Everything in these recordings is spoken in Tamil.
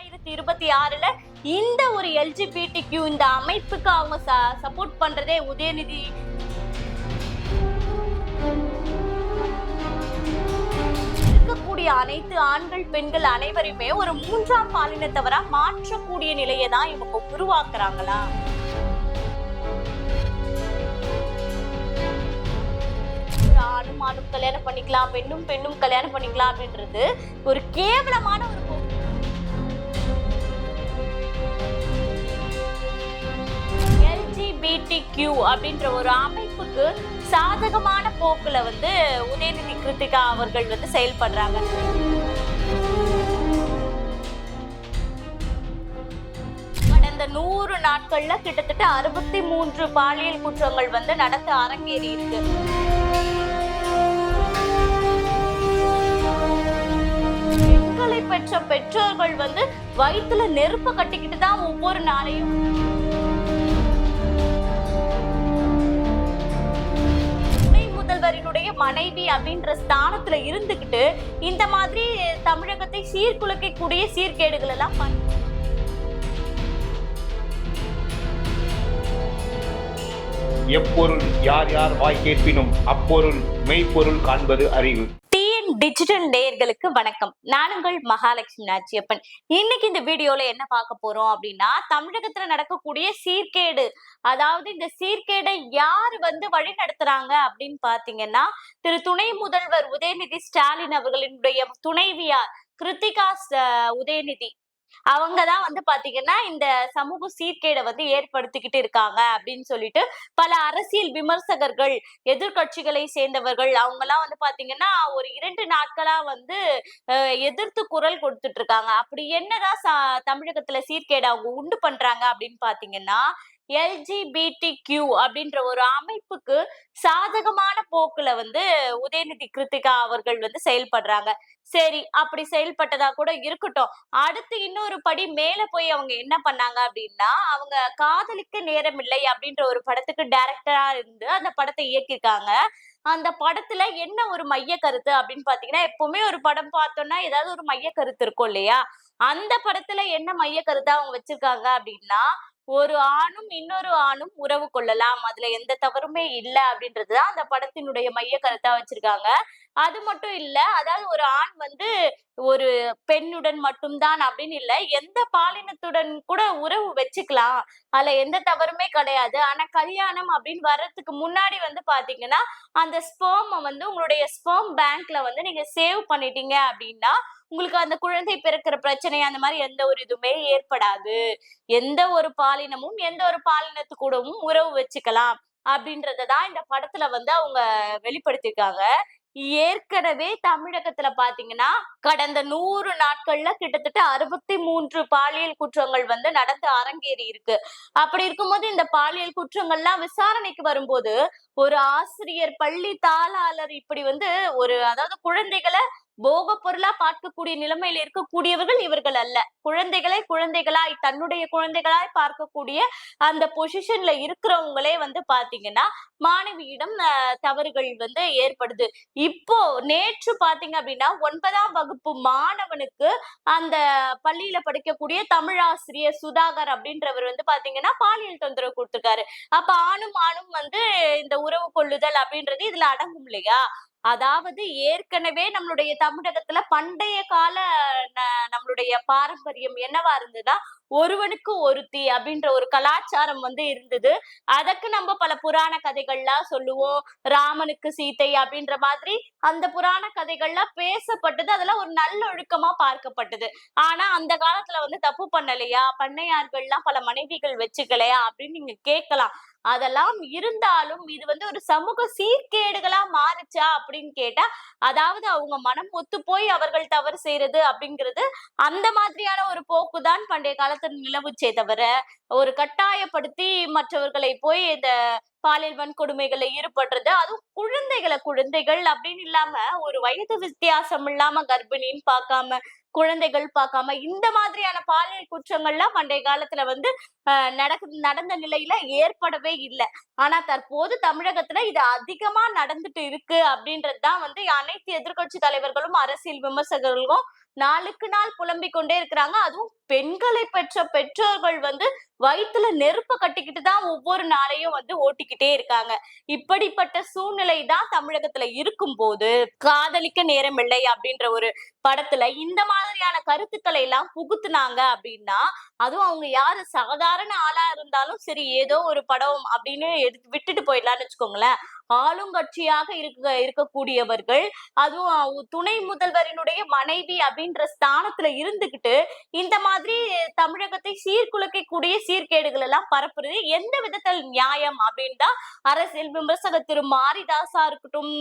ரெண்டாயிரத்தி இருபத்தி ஆறுல இந்த ஒரு எல்ஜிபிடி கியூ இந்த அமைப்புக்கு அவங்க சப்போர்ட் பண்றதே உதயநிதி. இருக்கக்கூடிய அனைத்து ஆண்கள் பெண்கள் அனைவருமே ஒரு மூன்றாம் பாலினத்தவரா மாற்றக்கூடிய நிலையை தான் இவங்க உருவாக்குறாங்களா? ஒரு ஆணும் ஆணும் கல்யாணம் பண்ணிக்கலாம் பெண்ணும் பெண்ணும் கல்யாணம் பண்ணிக்கலாம் அப்படின்றது ஒரு கேவலமான ஒரு போக்கு. அப்படின்ற ஒரு அமைப்புக்கு சாதகமான போக்குல வந்து உதயநிதி கிருத்திகா அவர்கள் வந்து செயல்படுறாங்க கடந்த நூறு நாட்கள்ல கிட்டத்தட்ட அறுபத்தி மூன்று பாலியல் குற்றங்கள் வந்து நடந்து அரங்கேறி இருக்கு பெற்ற பெற்றோர்கள் வந்து வயிற்றுல நெருப்ப கட்டிக்கிட்டு தான் ஒவ்வொரு நாளையும் மனைவி அப்படின்ற ஸ்தானத்துல இருந்துகிட்டு இந்த மாதிரி தமிழகத்தை சீர்குலைக்கக்கூடிய சீர்கேடுகள் எல்லாம் பண்ண எப்பொருள் யார் யார் வாய் கேட்பினும் அப்பொருள் மெய்ப்பொருள் காண்பது அறிவு. டிஜிட்டல் நேயர்களுக்கு வணக்கம். நானுங்கள் மகாலட்சுமி நாச்சியப்பன். இன்னைக்கு இந்த வீடியோல என்ன பார்க்க போறோம் அப்படின்னா தமிழகத்துல நடக்கக்கூடிய சீர்கேடு. அதாவது இந்த சீர்கேடை யார் வந்து வழி நடத்துறாங்க அப்படின்னு பாத்தீங்கன்னா திரு துணை முதல்வர் உதயநிதி ஸ்டாலின் அவர்களினுடைய துணைவியார் கிருத்திகா உதயநிதி. அவங்க தான் வந்து பாத்தீங்கன்னா இந்த சமூக சீர்கேடை வந்து ஏற்படுத்திக்கிட்டு இருக்காங்க அப்படின்னு சொல்லிட்டு பல அரசியல் விமர்சகர்கள் எதிர்க்கட்சிகளை சேர்ந்தவர்கள் அவங்க எல்லாம் வந்து பாத்தீங்கன்னா ஒரு இரண்டு நாட்களா வந்து அஹ், எதிர்த்து குரல் கொடுத்துட்டு இருக்காங்க. அப்படி என்னதான் தமிழகத்துல சீர்கேடு அவங்க உண்டு பண்றாங்க அப்படின்னு பாத்தீங்கன்னா எல்ஜிபிடி கியூ அப்படின்ற ஒரு அமைப்புக்கு சாதகமான போக்குல வந்து உதயநிதி கிருத்திகா அவர்கள் வந்து செயல்படுறாங்க. சரி அப்படி செயல்பட்டதா கூட இருக்கட்டும். அடுத்து இன்னொரு படி மேல போய் அவங்க என்ன பண்ணாங்க அப்படின்னா அவங்க காதலிக்க நேரம் இல்லை அப்படின்ற ஒரு படத்துக்கு டைரக்டரா இருந்து அந்த படத்தை இயக்கியிருக்காங்க. அந்த படத்துல என்ன ஒரு மைய கருத்து அப்படின்னு பாத்தீங்கன்னா எப்பவுமே ஒரு படம் பார்த்தோம்னா ஏதாவது ஒரு மைய கருத்து இருக்கும் இல்லையா? அந்த படத்துல என்ன மைய கருத்தா அவங்க வச்சிருக்காங்க அப்படின்னா ஒரு ஆணும் இன்னொரு ஆணும் உறவு கொள்ளலாம். அதுல எந்த தவறுமே இல்ல அப்படின்றதுதான் அந்த படத்தினுடைய மைய கருத்தா வச்சிருக்காங்க. அது மட்டும் இல்ல அதாவது ஒரு ஆண் வந்து ஒரு பெண்ணுடன் மட்டும்தான் அப்படின்னு இல்ல எந்த பாலினத்துடன் கூட உறவு வச்சுக்கலாம். அதுல எந்த தவறுமே கிடையாது. ஆனா கல்யாணம் அப்படின்னு வர்றதுக்கு முன்னாடி வந்து பாத்தீங்கன்னா அந்த ஸ்பெர்ம் வந்து உங்களுடைய ஸ்பெர்ம் பேங்க்ல வந்து நீங்க சேவ் பண்ணிட்டீங்க அப்படின்னா உங்களுக்கு அந்த குழந்தை பிறக்கிற பிரச்சனை அந்த மாதிரி எந்த ஒரு இதுவுமே ஏற்படாது. எந்த ஒரு பாலினமும் எந்த ஒரு பாலினத்து கூடவும் உறவு வச்சுக்கலாம் அப்படின்றதான் இந்த படத்துல வந்து அவங்க வெளிப்படுத்திருக்காங்க ஏற்கனவே தமிழகத்துல பாத்தீங்கன்னா கடந்த நூறு நாட்கள்ல கிட்டத்தட்ட அறுபத்தி மூன்று பாலியல் குற்றங்கள் வந்து நடந்து அரங்கேறி இருக்கு. அப்படி இருக்கும்போது இந்த பாலியல் குற்றங்கள்லாம் விசாரணைக்கு வரும்போது ஒரு ஆசிரியர் பள்ளி தாளாளர் இப்படி வந்து ஒரு அதாவது குழந்தைகளை போக பொருளா பார்க்கக்கூடிய நிலைமையில இருக்கக்கூடியவர்கள் இவர்கள் அல்ல. குழந்தைகளை குழந்தைகளாய் தன்னுடைய குழந்தைகளாய் பார்க்கக்கூடிய அந்த பொசிஷன்ல இருக்கிறவங்களே வந்து பாத்தீங்கன்னா மாணவியிடம் தவறுகள் வந்து ஏற்படுது. இப்போ நேற்று பாத்தீங்க அப்படின்னா ஒன்பதாம் வகுப்பு மாணவனுக்கு அந்த பள்ளியில படிக்கக்கூடிய தமிழ் ஆசிரியர் சுதாகர் அப்படின்றவர் வந்து பாத்தீங்கன்னா பாலியல் தொந்தரவு கொடுத்திருக்காரு. அப்ப ஆணும் ஆணும் வந்து இந்த உறவு கொள்ளுதல் அப்படின்றது இதுல அடங்கும் இல்லையா? அதாவது ஏற்கனவே நம்மளுடைய தமிழகத்துல பண்டைய கால ந- நம்மளுடைய பாரம்பரியம் என்னவா இருந்ததுன்னா ஒருவனுக்கு ஒருத்தி அப்படின்ற ஒரு கலாச்சாரம் வந்து இருந்தது. அதற்கு நம்ம பல புராண கதைகள்லாம் சொல்லுவோம். ராமனுக்கு சீதை அப்படின்ற மாதிரி அந்த புராண கதைகள்லாம் பேசப்பட்டது. அதெல்லாம் ஒரு நல்ல ஒழுக்கமா பார்க்கப்பட்டது. ஆனா அந்த காலத்துல வந்து தப்பு பண்ணலையா? பண்ணையார்கள்லாம் பல மனைவிகள் வச்சுக்கலையா? அப்படின்னு நீங்க கேட்கலாம். அதெல்லாம் இருந்தாலும் இது வந்து ஒரு சமூக சீர்கேடுகளா மாறுச்சா அப்படின்னு கேட்டா அதாவது அவங்க மனம் ஒத்து போய் அவர்கள் தவறு செய்யறது அப்படிங்கிறது அந்த மாதிரியான ஒரு போக்குதான் பண்டைய காலத்தில் நிலவுச்சே தவிர ஒரு கட்டாயப்படுத்தி மற்றவர்களை போய் இந்த பாலியல் வன்கொடுமைகளை ஈடுபடுறது அதுவும் குழந்தைகளை குழந்தைகள் அப்படின்னு இல்லாம ஒரு வயது வித்தியாசம் இல்லாம கர்ப்பிணின்னு பார்க்காம குழந்தைகள் பார்க்காம இந்த மாதிரியான பாலியல் குற்றங்கள்லாம் பண்டைய காலத்துல வந்து ஆஹ் நடக்கு நடந்த நிலையில ஏற்படவே இல்லை. ஆனா தற்போது தமிழகத்துல இது அதிகமா நடந்துட்டு இருக்கு அப்படின்றது தான் வந்து அனைத்து எதிர்க்கட்சி தலைவர்களும் அரசியல் விமர்சகர்களும் நாளுக்கு நாள் புலம்பிக் கொண்டே இருக்கிறாங்க. அதுவும் பெண்களை பெற்ற பெற்றோர்கள் வந்து வயித்துல நெருப்ப கட்டிக்கிட்டு தான் ஒவ்வொரு நாளையும் வந்து ஓட்டிக்கிட்டே இருக்காங்க. இப்படிப்பட்ட சூழ்நிலை தான் தமிழகத்துல இருக்கும் போது காதலிக்க நேரமில்லை அப்படின்ற ஒரு படத்துல இந்த மாதிரியான கருத்துக்களை எல்லாம் புகுத்துனாங்க அப்படின்னா அதுவும் அவங்க யாரு சாதாரண ஆளா இருந்தாலும் சரி ஏதோ ஒரு படம் அப்படின்னு எடுத்து விட்டுட்டு போயிடலாம்னு வச்சுக்கோங்களேன். ஆளுங்கட்சியாக இருக்க இருக்கக்கூடியவர்கள் அதுவும் துணை முதல்வரினுடைய மனைவி அப்படின்னு அப்படின்ற ஸ்தானத்துல இருந்துகிட்டு இந்த மாதிரி தமிழகத்தை சீர்குலைக்கக்கூடிய சீர்கேடுகள் எல்லாம் பரப்புறது எந்த விதத்தில் நியாயம் அப்படின்னு தான் அரசியல் விமர்சகர் திரு மாரிதாசா இருக்கட்டும்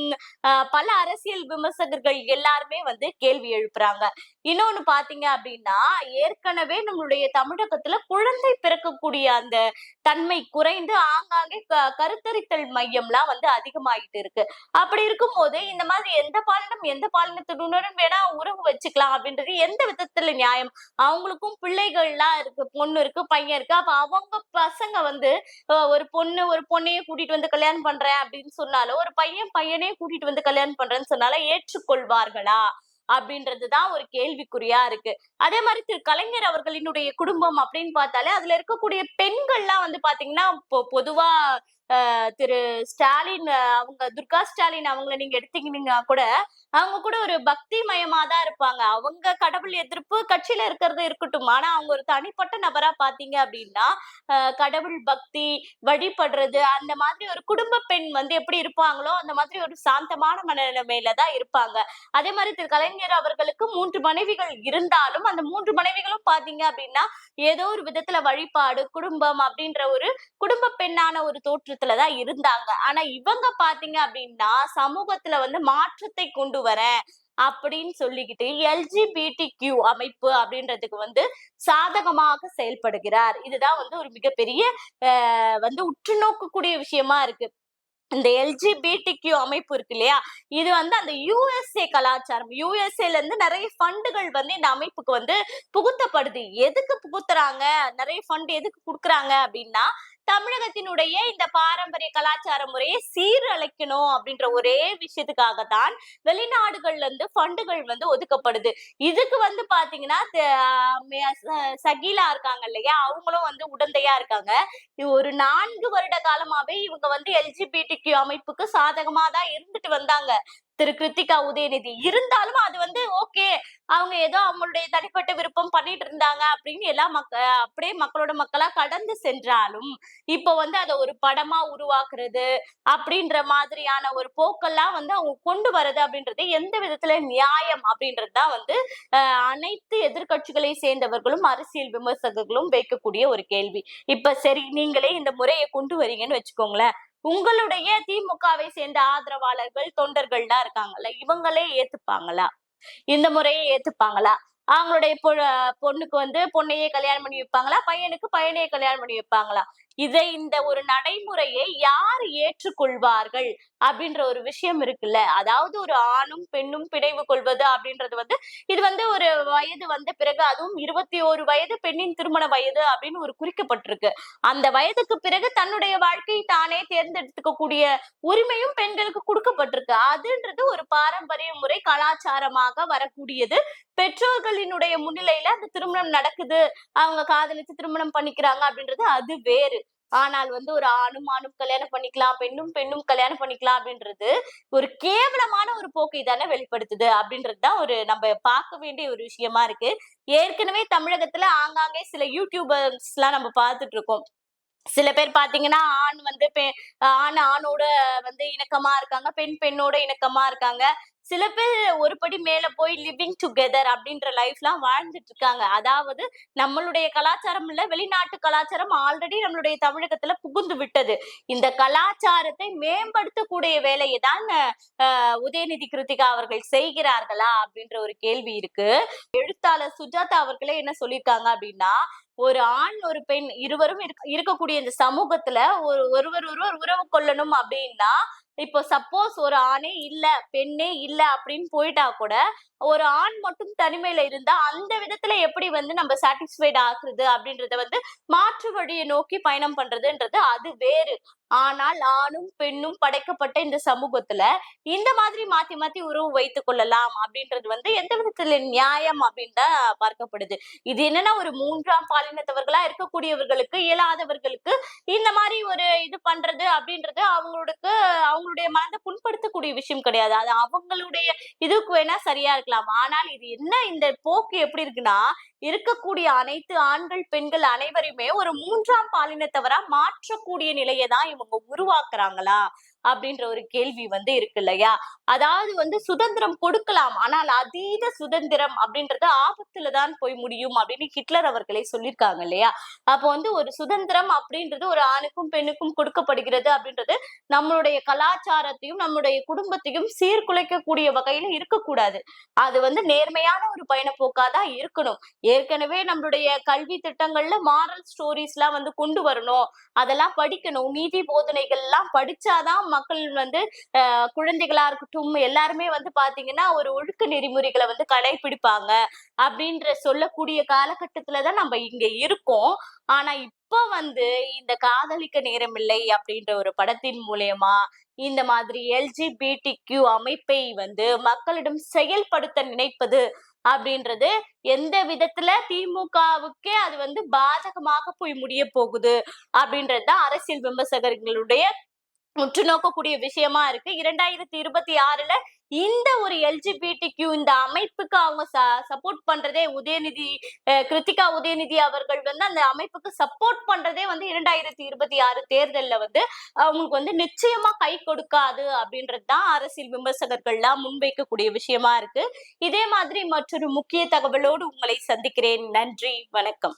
பல அரசியல் விமர்சகர்கள் எல்லாருமே வந்து கேள்வி எழுப்புறாங்க. இன்னொன்னு பாத்தீங்க அப்படின்னா ஏற்கனவே நம்மளுடைய தமிழகத்துல குழந்தை பிறக்கக்கூடிய அந்த தன்மை குறைந்து ஆங்காங்கே க- கருத்தரித்தல் மையம்லாம் வந்து அதிகமாயிட்டு இருக்கு. அப்படி இருக்கும்போது இந்த மாதிரி எந்த பாலினம் எந்த பாலினத்துடனும் வேணா உறவு வச்சுக்கலாம் அப்படின்றது எந்த விதத்துல நியாயம்? அவங்களுக்கும் பிள்ளைகள்லாம் இருக்கு பொண்ணு இருக்கு பையன் இருக்கு. அப்ப அவங்க பசங்க வந்து ஒரு பொண்ணு ஒரு பொண்ணையே கூட்டிட்டு வந்து கல்யாணம் பண்றேன் அப்படின்னு சொன்னாலும் ஒரு பையன் பையனே கூட்டிட்டு வந்து கல்யாணம் பண்றேன்னு சொன்னாலும் ஏற்றுக்கொள்வார்களா? அப்படின்றதுதான் ஒரு கேள்விக்குறியா இருக்கு. அதே மாதிரி திரு கலைஞர் அவர்களினுடைய குடும்பம் அப்படின்னு பார்த்தாலே அதுல இருக்கக்கூடிய பெண்கள்லாம் வந்து பாத்தீங்கன்னா பொதுவா திரு ஸ்டாலின் அவங்க துர்கா ஸ்டாலின் அவங்கள நீங்க எடுத்தீங்கன்னா கூட அவங்க கூட ஒரு பக்தி மயமா தான் இருப்பாங்க. அவங்க கடவுள் எதிர்ப்பு கட்சியில இருக்கிறது இருக்கட்டும். ஆனா அவங்க ஒரு தனிப்பட்ட நபரா பாத்தீங்க அப்படின்னா ஆஹ் கடவுள் பக்தி வழிபடுறது அந்த மாதிரி ஒரு குடும்ப பெண் வந்து எப்படி இருப்பாங்களோ அந்த மாதிரி ஒரு சாந்தமான மனநிலைமையில தான் இருப்பாங்க. அதே மாதிரி திரு கலைஞர் அவர்களுக்கு மூன்று மனைவிகள் இருந்தாலும் அந்த மூன்று மனைவிகளும் பாத்தீங்க அப்படின்னா ஏதோ ஒரு விதத்துல வழிபாடு குடும்பம் அப்படின்ற ஒரு குடும்ப பெண்ணான ஒரு தோற்று தான் இருந்தாங்க. ஆனா இவங்க பாத்தீங்க அப்படின்னா சமூகத்துல வந்து மாற்றத்தை கொண்டு வரேன் அப்படின்னு சொல்லிக்கிட்டு எல்ஜிபிடி கியூ அமைப்பு அப்படின்றதுக்கு வந்து சாதகமாக செயல்படுகிறார். இதுதான் வந்து ஒரு மிகப்பெரிய வந்து உற்று நோக்கக்கூடிய விஷயமா இருக்கு. இந்த எல்ஜிபிடிக்யூ அமைப்பு இருக்கு இல்லையா? இது வந்து அந்த யுஎஸ்ஏ கலாச்சாரம் யூஎஸ்ஏல இருந்து நிறைய ஃபண்டுகள் வந்து இந்த அமைப்புக்கு வந்து புகுத்தப்படுது. எதுக்கு புகுத்துறாங்க? நிறைய ஃபண்ட் எதுக்கு கொடுக்குறாங்க அப்படின்னா தமிழகத்தினுடைய இந்த பாரம்பரிய கலாச்சார முறையை சீரழிக்கணும் அப்படின்ற ஒரே விஷயத்துக்காகத்தான் வெளிநாடுகள்ல இருந்து ஃபண்டுகள் வந்து ஒதுக்கப்படுது. இதுக்கு வந்து பாத்தீங்கன்னா சகிலா இருக்காங்க இல்லையா? அவங்களும் வந்து உடந்தையா இருக்காங்க. ஒரு நான்கு வருட காலமாவே இவங்க வந்து எல்ஜிபிடி அமைப்புக்கு சாதகமா தான் இருந்துட்டு வந்தாங்க. திரு கிருத்திகா உதயநிதி. இருந்தாலும் அது வந்து ஓகே அவங்க ஏதோ அவங்களுடைய தனிப்பட்ட விருப்பம் பண்ணிட்டு இருந்தாங்க அப்படின்னு எல்லா மக்க அப்படியே மக்களோட மக்களா கடந்து சென்றாலும் இப்போ வந்து அதை ஒரு படமா உருவாக்குறது அப்படின்ற மாதிரியான ஒரு போக்கெல்லாம் வந்து அவங்க கொண்டு வர்றது அப்படின்றது எந்த விதத்துல நியாயம் அப்படின்றது தான் வந்து அனைத்து எதிர்கட்சிகளை சேர்ந்தவர்களும் அரசியல் விமர்சகர்களும் வைக்கக்கூடிய ஒரு கேள்வி. இப்ப சரி நீங்களே இந்த முறையை கொண்டு வரீங்கன்னு வச்சுக்கோங்களேன். உங்களுடைய திமுகவை சேர்ந்த ஆதரவாளர்கள் தொண்டர்கள்லாம் இருக்காங்கல்ல இவங்களே ஏத்துப்பாங்களா? இந்த முறையை ஏத்துப்பாங்களா? அவங்களுடைய பொ- பொண்ணுக்கு வந்து பொண்ணையே கல்யாணம் பண்ணி வைப்பாங்களா? பையனுக்கு பையனையே கல்யாணம் பண்ணி வைப்பாங்களா? இதை இந்த ஒரு நடைமுறையை யார் ஏற்றுக்கொள்வார்கள் அப்படின்ற ஒரு விஷயம் இருக்குல்ல? அதாவது ஒரு ஆணும் பெண்ணும் பிணைவு கொள்வது அப்படின்றது வந்து இது வந்து ஒரு வயது வந்த பிறகு அதுவும் இருபத்தி ஒரு வயது பெண்ணின் திருமண வயது அப்படின்னு ஒரு குறிக்கப்பட்டிருக்கு. அந்த வயதுக்கு பிறகு தன்னுடைய வாழ்க்கையை தானே தேர்ந்தெடுத்துக்கக்கூடிய உரிமையும் பெண்களுக்கு கொடுக்கப்பட்டிருக்கு. அதுன்றது ஒரு பாரம்பரிய முறை கலாச்சாரமாக வரக்கூடியது. பெற்றோர்களினுடைய முன்னிலையில அந்த திருமணம் நடக்குது. அவங்க காதலிச்சு திருமணம் பண்ணிக்கிறாங்க அப்படின்றது அது வேறு. ஆனால் வந்து ஒரு ஆணும் ஆணும் கல்யாணம் பண்ணிக்கலாம் பெண்ணும் பெண்ணும் கல்யாணம் பண்ணிக்கலாம் அப்படின்றது ஒரு கேவலமான ஒரு போக்கை தானே வெளிப்படுத்துது அப்படின்றது தான் ஒரு நம்ம பார்க்க வேண்டிய ஒரு விஷயமா இருக்கு. ஏற்கனவே தமிழகத்துல ஆங்காங்கே சில யூடியூபர்ஸ் எல்லாம் நம்ம பார்த்துட்டு இருக்கோம். சில பேர் பாத்தீங்கன்னா ஆண் வந்து ஆண் ஆணோட வந்து இணக்கமா இருக்காங்க பெண் பெண்ணோட இணக்கமா இருக்காங்க. சில பேர் ஒரு படி மேல போய் லிவிங் டுகெதர் அப்படின்ற லைஃப்லாம் வாழ்ந்துட்டு இருக்காங்க. அதாவது நம்மளுடைய கலாச்சாரம் இல்ல வெளிநாட்டு கலாச்சாரம் ஆல்ரெடி நம்மளுடைய தமிழகத்துல புகுந்து விட்டது. இந்த கலாச்சாரத்தை மேம்படுத்தக்கூடிய வேலையை தான் உதயநிதி கிருத்திகா அவர்கள் செய்கிறார்களா அப்படின்ற ஒரு கேள்வி இருக்கு. எழுத்தாளர் சுஜாதா அவர்களே என்ன சொல்லியிருக்காங்க அப்படின்னா ஒரு ஆண் ஒரு பெண் இருவரும் இருக்கக்கூடிய இந்த சமூகத்துல ஒரு ஒருவர் ஒருவர் உறவு கொள்ளணும் அப்படின்னா இப்போ சப்போஸ் ஒரு ஆணே இல்ல பெண்ணே இல்ல அப்படின்னு போயிட்டா கூட ஒரு ஆண் மட்டும் தனிமையில இருந்தா அந்த விதத்துல எப்படி வந்து நம்ம சாட்டிஸ்ஃபைட் ஆகுறது அப்படின்றத வந்து மாற்று வழியை நோக்கி பயணம் பண்றதுன்றது அது வேறு. ஆனால் ஆணும் பெண்ணும் படைக்கப்பட்ட இந்த சமூகத்துல இந்த மாதிரி மாத்தி மாத்தி உறவு வைத்துக் கொள்ளலாம் அப்படின்றது வந்து எந்த விதத்துல நியாயம் அப்படின்னு தான் பார்க்கப்படுது. இது என்னன்னா ஒரு மூன்றாம் பாலினத்தவர்களா இருக்கக்கூடியவர்களுக்கு இயலாதவர்களுக்கு இந்த மாதிரி ஒரு இது பண்றது அப்படின்றது அவங்களுக்கு அவங்க அவங்களுடைய மனதை புண்படுத்தக்கூடிய விஷயம் கிடையாது. அது அவங்களுடைய இதுக்கு வேணா சரியா இருக்கலாம். ஆனால் இது என்ன? இந்த போக்கு எப்படி இருக்குன்னா இருக்கக்கூடிய அனைத்து ஆண்கள் பெண்கள் அனைவரையுமே ஒரு மூன்றாம் பாலினத்தவரா மாற்றக்கூடிய நிலையை தான் இவங்க உருவாக்குறாங்களா? அப்படின்ற ஒரு கேள்வி வந்து இருக்கு இல்லையா? அதாவது வந்து சுதந்திரம் கொடுக்கலாம் ஆனால் அதீத சுதந்திரம் அப்படின்றது ஆபத்துல தான் போய் முடியும் அப்படின்னு ஹிட்லர் அவர்களே சொல்லியிருக்காங்க இல்லையா? அப்போ வந்து ஒரு சுதந்திரம் அப்படின்றது ஒரு ஆணுக்கும் பெண்ணுக்கும் கொடுக்கப்படுகிறது அப்படின்றது நம்மளுடைய கலாச்சாரத்தையும் நம்மளுடைய குடும்பத்தையும் சீர்குலைக்கக்கூடிய வகையில இருக்கக்கூடாது. அது வந்து நேர்மையான ஒரு பயணப்போக்கா தான் இருக்கணும். ஏற்கனவே நம்மளுடைய கல்வி திட்டங்கள்ல மாரல் ஸ்டோரிஸ் எல்லாம் வந்து கொண்டு வரணும். அதெல்லாம் படிக்கணும். நீதி போதனைகள் எல்லாம் படிச்சாதான் மக்கள் வந்து குழந்தைகளா இருக்கட்டும் எல்லாருமே வந்து பாத்தீங்கன்னா ஒரு ஒழுக்க நெறிமுறைகளை வந்து கடைபிடிப்பாங்க அப்படின்ற சொல்லக்கூடிய காலகட்டத்துலதான் நம்ம இங்க இருக்கோம். ஆனா இப்ப வந்து இந்த காதலிக்க நேரமில்லை அப்படின்ற ஒரு படத்தின் மூலியமா இந்த மாதிரி எல்ஜிபிடி அமைப்பை வந்து மக்களிடம் செயல்படுத்த நினைப்பது அப்படின்றது எந்த விதத்துல திமுகவுக்கே அது வந்து பாதகமாக போய் முடிய போகுது அப்படின்றது தான் அரசியல் விமர்சகர்களுடைய உற்று நோக்கக்கூடிய விஷயமா இருக்கு. இரண்டாயிரத்தி இருபத்தி ஆறுல இந்த ஒரு எல்ஜிபிடி இந்த அமைப்புக்கு அவங்க சப்போர்ட் பண்றதே உதயநிதி அஹ் கிருத்திகா உதயநிதி அவர்கள் வந்து அந்த அமைப்புக்கு சப்போர்ட் பண்றதே வந்து இரண்டாயிரத்தி இருபத்தி ஆறு தேர்தல்ல வந்து அவங்களுக்கு வந்து நிச்சயமா கை கொடுக்காது அப்படின்றது தான் அரசியல் விமர்சகர்கள்லாம் முன்வைக்கக்கூடிய விஷயமா இருக்கு. இதே மாதிரி மற்றொரு முக்கிய தகவலோடு உங்களை சந்திக்கிறேன். நன்றி. வணக்கம்.